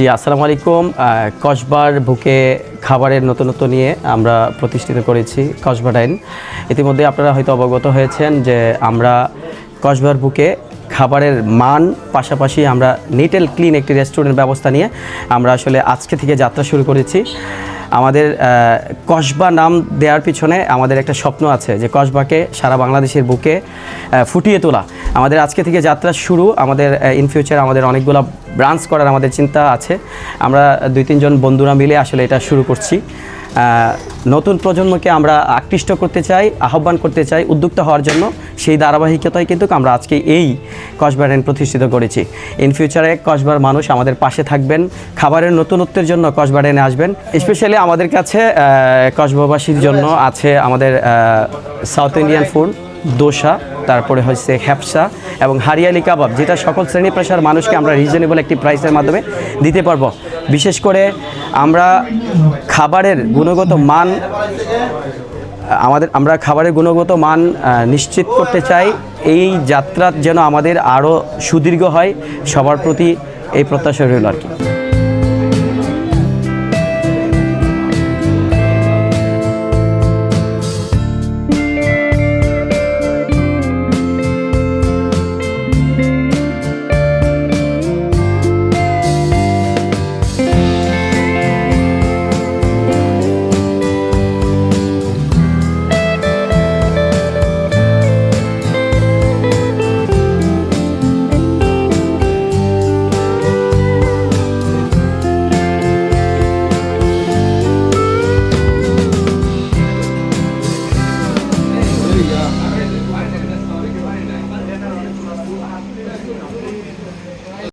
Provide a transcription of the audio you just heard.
জি, আসসালামু আলাইকুম। কসবার বুকে খাবারের নতুনত্ব নিয়ে আমরা প্রতিষ্ঠিত করেছি কসবা ডাইন। ইতিমধ্যে আপনারা হয়তো অবগত হয়েছেন যে আমরা কসবার বুকে খাবারের মান, পাশাপাশি আমরা নিট অ্যান্ড ক্লিন একটি রেস্টুরেন্ট ব্যবস্থা নিয়ে আমরা আসলে আজকে থেকে যাত্রা শুরু করেছি। আমাদের কসবা নাম দেওয়ার পিছনে আমাদের একটা স্বপ্ন আছে যে কসবাকে সারা বাংলাদেশের বুকে ফুটিয়ে তোলা। আমাদের আজকে থেকে যাত্রা শুরু। আমাদের ইন ফিউচার আমাদের অনেকগুলো ব্রাঞ্চ করার আমাদের চিন্তা আছে। আমরা দুই, তিনজন বন্ধুরা মিলে আসলে এটা শুরু করছি। নতুন প্রজন্মকে আমরা আকৃষ্ট করতে চাই, আহ্বান করতে চাই, উদ্যুক্ত হওয়ার জন্য। সেই ধারাবাহিকতায় কিন্তু আমরা আজকে এই কসবার প্রতিষ্ঠিত করেছি। ইন ফিউচারে কসবার মানুষ আমাদের পাশে থাকবেন, খাবারের নতুনত্বের জন্য কসবার আসবেন। স্পেশালি আমাদের কাছে কসবাবাসীর জন্য আছে আমাদের সাউথ ইন্ডিয়ান ফুড দোসা, তারপরে হচ্ছে হ্যাপসা এবং হারিয়ালি কাবাব, যেটা সকল শ্রেণি পেশার মানুষকে আমরা রিজনেবল একটি প্রাইসের মাধ্যমে দিতে পারব। বিশেষ করে আমরা খাবারের গুণগত মান, আমাদের, আমরা খাবারের গুণগত মান নিশ্চিত করতে চাই। এই যাত্রা যেন আমাদের আরও সুদীর্ঘ হয়, সবার প্রতি এই প্রত্যাশা রইল আর কি। Hallelujah.